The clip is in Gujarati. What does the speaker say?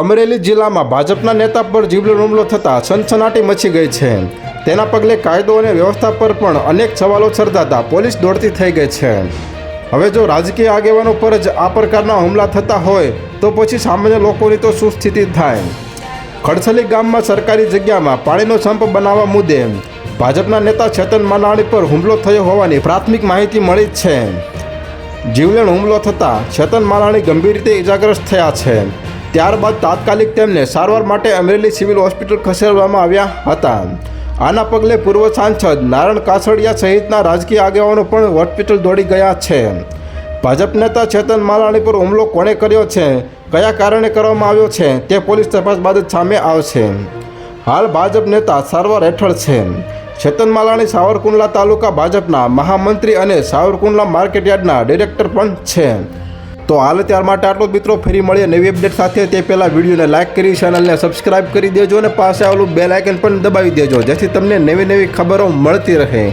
અમરેલી જિલ્લામાં ભાજપના નેતા પર જીવલેણ હુમલો થતાં સનસનાટી મચી ગઈ છે. તેના પગલે કાયદો અને વ્યવસ્થા પર પણ અનેક સવાલો સર્જાતા પોલીસ દોડતી થઈ ગઈ છે. હવે જો રાજકીય આગેવાનો પર જ આ પ્રકારના હુમલા થતા હોય, તો પછી સામાન્ય લોકોની તો શું સ્થિતિ થાય. ખડસલી ગામમાં સરકારી જગ્યામાં પાણીનો સંપ બનાવવા મુદ્દે ભાજપના નેતા ચેતન માનાણી પર હુમલો થયો હોવાની પ્રાથમિક માહિતી મળી છે. જીવલેણ હુમલો થતાં ચેતન માલાણી ગંભીર રીતે ઇજાગ્રસ્ત થયા છે. ત્યારબાદ તાત્કાલિક તેમને સારવાર માટે અમરેલી સિવિલ હોસ્પિટલ ખસેડવામાં આવ્યા હતા. આના પગલે પૂર્વ સાંસદ નારાયણ કાછડિયા સહિતના રાજકીય આગેવાનો પણ હોસ્પિટલ દોડી ગયા છે. ભાજપ નેતા ચેતન માલાણી પર હુમલો કોણે કર્યો છે? કયા કારણે કરવામાં આવ્યો છે? તે પોલીસ તપાસ બાદ જ સામે આવશે. હાલ ભાજપ નેતા સારવાર હેઠળ છે. ચેતન માલાણી સાવરકુંડલા તાલુકા ભાજપના મહામંત્રી અને સાવરકુંડલા માર્કેટયાર્ડના ડિરેક્ટર પણ છે. તો હાલ ત્યાર માટે આટલો જ મિત્રો, ફરી મળીએ નવી અપડેટ સાથે. તે પહેલાં વિડીયોને લાઇક કરી ચેનલને સબસ્ક્રાઇબ કરી દેજો અને પાસે આવેલું બેલ આઇકન પણ દબાવી દેજો, જેથી તમને નવી નવી ખબરો મળતી રહે.